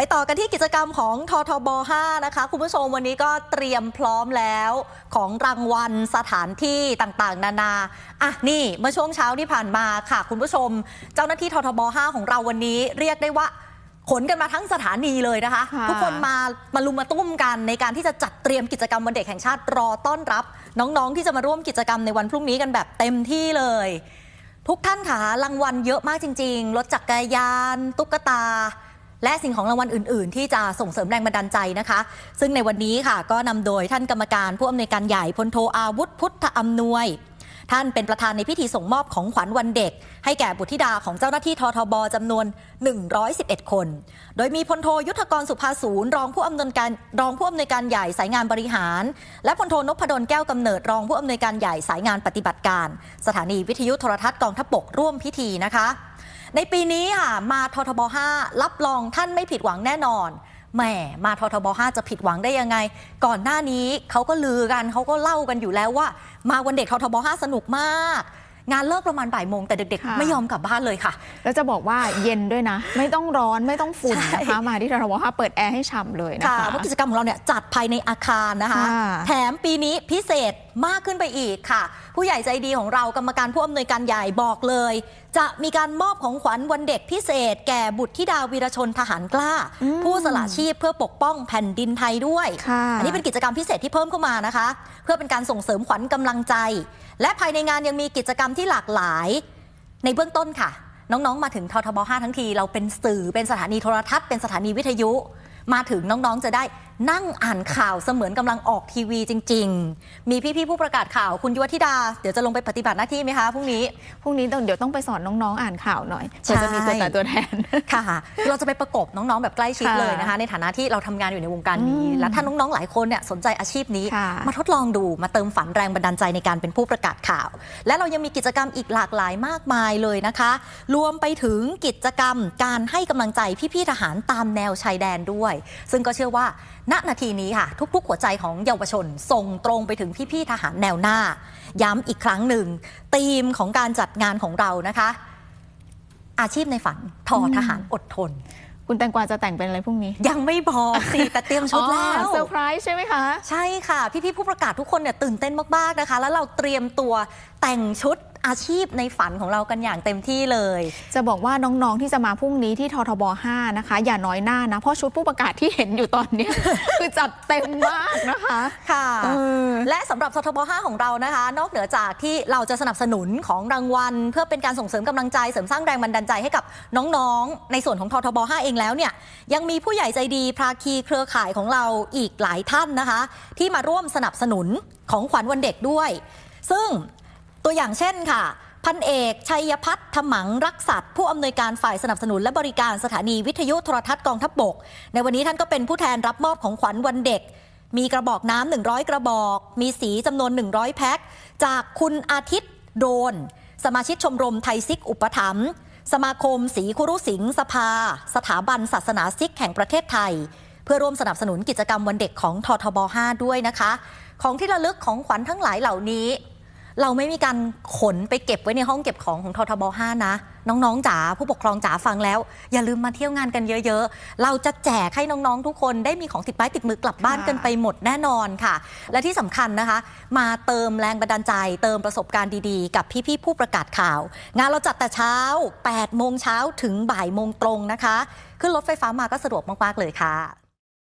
ไปต่อกันที่กิจกรรมของททบ 5 นะคะ คุณผู้ชมวันนี้ก็เตรียมพร้อมแล้วของรางวัลสถานที่ต่างๆ นานาอะนี่เมื่อช่วงเช้าที่ผ่านมาค่ะ คุณผู้ชม เจ้าหน้าที่ททบ 5 ของเราวันนี้เรียกได้ว่าขนกันมาทั้งสถานีเลยนะคะค่ะทุกคนมามาลุมมาตุ้มกันในการที่จะจัดเตรียมกิจกรรมวันเด็กแห่งชาติรอต้อนรับ น้องๆ ที่จะมาร่วมกิจกรรมในวันพรุ่งนี้กันแบบเต็มที่เลย ทุกท่านค่ะรางวัลเยอะมากจริง ๆรถจักรยาน ตุ๊กตา และสิ่งของรางวัลอื่น ๆ ที่จะส่งเสริมแรงบันดาลใจนะคะ ซึ่งในวันนี้ค่ะก็นำโดยท่านกรรมการผู้อำนวยการใหญ่พลโทอาวุธพุทธอำนวย ท่านเป็นประธานในพิธีส่งมอบของขวัญวันเด็ก ให้แก่บุตรธิดาของเจ้าหน้าที่ททบจำนวน 111 คน โดยมีพลโทยุทธกรสุภาศูนย์รองผู้อำนวยการรองผู้อำนวยการใหญ่สายงานบริหาร และพลโทนพดลแก้วกำเนิดรองผู้อำนวยการใหญ่สายงานปฏิบัติการ สถานีวิทยุโทรทัศน์กองทัพบกร่วมพิธีนะคะ ในปีนี้ค่ะมาททบ 5 รับรองท่านไม่ผิดหวังแน่นอน แหมมาททบ5จะผิดหวังได้ยังไง ก่อนหน้านี้เขาก็ลือกันเขาก็เล่ากันอยู่แล้วว่า มาวันเด็กททบ5สนุกมาก งานเลิกประมาณบ่ายโมงแต่เด็กค่ะๆไม่ยอมกลับบ้านเลยค่ะ แล้วจะบอกว่าเย็นด้วยนะ ไม่ต้องร้อนไม่ต้องฝุ่นใช่นะคะมาที่ทรวห้าเปิดแอร์ให้ฉ่ำเลยนะค่ะคะเพราะกิจกรรมของเราเนี่ยจัดภายในอาคารนะคะค่ะแถมปีนี้พิเศษ มากขึ้นไปอีกค่ะ ผู้ใหญ่ใจดีของเรากรรมการผู้อำนวยการใหญ่บอกเลย จะมีการมอบของขวัญวันเด็กพิเศษ แก่บุตรธิดาวีรชนทหารกล้าอืมผู้สละชีพเพื่อปกป้องแผ่นดินไทยด้วยค่ะอันนี้เป็นกิจกรรมพิเศษที่เพิ่มเข้ามานะคะ เพื่อเป็นการส่งเสริมขวัญกำลังใจ และภายในงานยังมีกิจกรรมที่หลากหลาย ในเบื้องต้นค่ะ น้องๆ มาถึงททบ 5 ทั้งที เราเป็นสื่อเป็นสถานีโทรทัศน์เป็นสถานีวิทยุ มาถึงน้องๆจะได้ นั่งอ่านข่าวเสมือนกำลังออกทีวีจริง ๆ มีพี่ๆผู้ประกาศข่าวคุณยุวธิดา เดี๋ยวจะลงไปปฏิบัติหน้าที่ไหมคะพรุ่งนี้ พรุ่งนี้ต้องเดี๋ยวต้องไปสอนน้องๆ อ่านข่าวหน่อยเผื่อจะมีตัวใช่แต่ตัวแทน ค่ะ เราจะไปประกบน้องๆ แบบใกล้ชิดค่ะเลยนะคะ ในฐานะที่เราทำงานอยู่ในวงการนี้อืมและถ้าน้องๆ หลายคนเนี่ยสนใจอาชีพนี้ค่ะมาทดลองดู มาเติมฝันแรงบันดาลใจในการเป็นผู้ประกาศข่าว และเรายังมีกิจกรรมอีกหลากหลายมากมายเลยนะคะ รวมไปถึงกิจกรรมการให้กำลังใจพี่ๆ ทหารตามแนวชายแดนด้วย ซึ่งก็เชื่อว่าณนาทีนี้ค่ะ ทุก ๆ หัวใจของเยาวชนส่งตรงไปถึงพี่ ๆ ทหารแนวหน้า ย้ำอีกครั้งหนึ่งธีมของการจัดงานของเรานะคะ อาชีพในฝันทอทหารอดทน คุณแตงกวาจะแต่งเป็นอะไรพรุ่งนี้ ยังไม่บอกสิแต่เตรียมชุดแล้วอ๋อเซอร์ไพรส์ใช่ไหมคะ ใช่ค่ะ พี่ ๆ ผู้ประกาศทุกคนเนี่ยตื่นเต้นมาก ๆ นะคะ แล้วเราเตรียมตัวแต่งชุด อาชีพในฝันของเรากันอย่างเต็มที่เลย จะบอกว่าน้องๆที่จะมาพรุ่งนี้ที่ททบ 5 นะคะ อย่าน้อยหน้านะ เพราะชุดผู้ประกาศที่เห็นอยู่ตอนเนี้ยคือจัดเต็มมากนะคะค่ะเออและสำหรับททบ 5 ของเรานะคะ นอกเหนือจากที่เราจะสนับสนุนของรางวัล เพื่อเป็นการส่งเสริมกำลังใจเสริมสร้างแรงบันดาลใจให้กับน้องๆ ในส่วนของททบ 5 เองแล้วเนี่ยยังมีผู้ใหญ่ใจดีภาคีเครือข่ายของเราอีกหลายท่านนะคะ ที่มาร่วมสนับสนุนของขวัญวันเด็กด้วย ซึ่ง ตัวอย่างเช่นค่ะ พันเอกชัยพัฒน์ถมังรักษัตผู้อำนวยการฝ่ายสนับสนุนและบริการสถานีวิทยุโทรทัศน์กองทัพบก ในวันนี้ท่านก็เป็นผู้แทนรับมอบของขวัญวันเด็ก มีกระบอกน้ำ100 กระบอก มีสีจำนวน 100 แพ็ค จากคุณอาทิตย์โดน สมาชิกชมรมไทยซิกอุปถัมภ์สมาคมสีคุรุสิงสภา สถาบันศาสนาซิกแห่งประเทศไทย เพื่อร่วมสนับสนุนกิจกรรมวันเด็กของททบ 5 ด้วยนะคะ ของที่ระลึกของขวัญทั้งหลายเหล่านี้ เราไม่มีการขนไปเก็บไว้ในห้องเก็บของของททบ 5 นะ น้องๆจ๋าผู้ปกครองจ๋าฟังแล้ว อย่าลืมมาเที่ยวงานกันเยอะ ๆ เราจะแจกให้น้องๆทุกคนได้มีของติดไม้ติดมือกลับบ้านกันไปหมดแน่นอนค่ะ และที่สำคัญนะคะ มาเติมแรงบันดาลใจ เติมประสบการณ์ดีๆ กับพี่ๆผู้ประกาศข่าว งานเราจัดแต่เช้า8โมงเช้าถึงบ่ายโมงตรงนะคะ ขึ้นรถไฟฟ้ามาก็สะดวกมากๆเลยค่ะ